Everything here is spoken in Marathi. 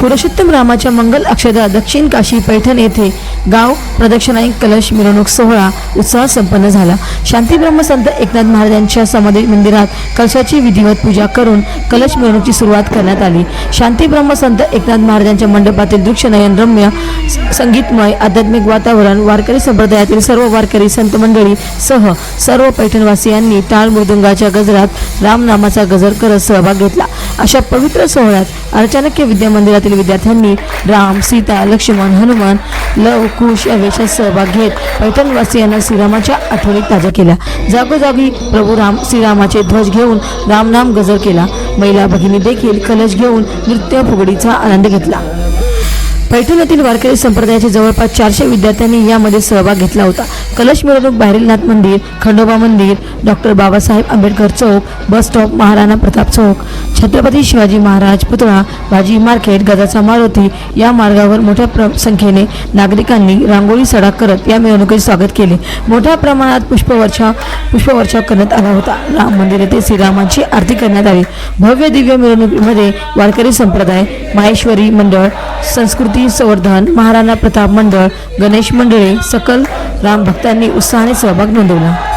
पुरुषोत्तम रामाच्या मंगल अक्षदा दक्षिण काशी पैठण येथे गाव प्रदक्षिणाई कलश मिरवणूक सोहळा उत्साह संपन्न झाला. शांती ब्रह्मसंत एकनाथ महाराजांच्या समाधी मंदिरात कलशाची विधिवत पूजा करून कलश मिरवणुकीची सुरुवात करण्यात आली. शांती ब्रह्मसंत एकनाथ महाराजांच्या मंडपातील दृक्षनयन रम्य संगीतमय आध्यात्मिक वातावरण वारकरी संप्रदायातील सर्व वारकरी संत मंडळी सह सर्व पैठणवासियांनी टाळ मृदुंगाच्या गजरात रामनामाचा गजर करत सहभाग घेतला. अशा पवित्र सोहळ्यात अर्चानक्य विद्या मंदिरातील विद्यार्थ्यांनी राम सीता लक्ष्मण हनुमान लव कुश या वेशात सहभाग घेत पैठणवासियांना श्रीरामाच्या आठवणी ताज्या केल्या. जागोजागी प्रभू राम श्रीरामाचे ध्वज घेऊन रामनाम गजर केला. महिला भगिनी देखील कलश घेऊन नृत्य फुगडीचा आनंद घेतला. पैठण येथील वारकरी संप्रदायाचे जवळपास चारशे विद्यार्थ्यांनी यामध्ये सहभाग घेतला होता. कलश मिरवणूक बाहेरीलनाथ मंदिर खंडोबा मंदिर डॉक्टर बाबासाहेब आंबेडकर चौक बस स्टॉप महाराणा प्रताप चौक छत्रपती शिवाजी महाराज पुतळा भाजी मार्केट गजाचा मारुती या मार्गावर मोठ्या प्र संख्येने नागरिकांनी रांगोळी सडा करत या मिरवणुकीचे स्वागत केले. मोठ्या प्रमाणात पुष्पवर्षा पुष्पवर्षाव करण्यात आला होता. राम मंदिर येथे श्रीरामांची आरती करण्यात आली. भव्य दिव्य मिरवणुकीमध्ये वारकरी संप्रदाय माहेश्वरी मंडळ संस्कृती संवर्धन महाराणा प्रताप मंडळ गणेश मंडळे सकल राम भक्तांनी उत्साहाने सहभाग नोंदवला.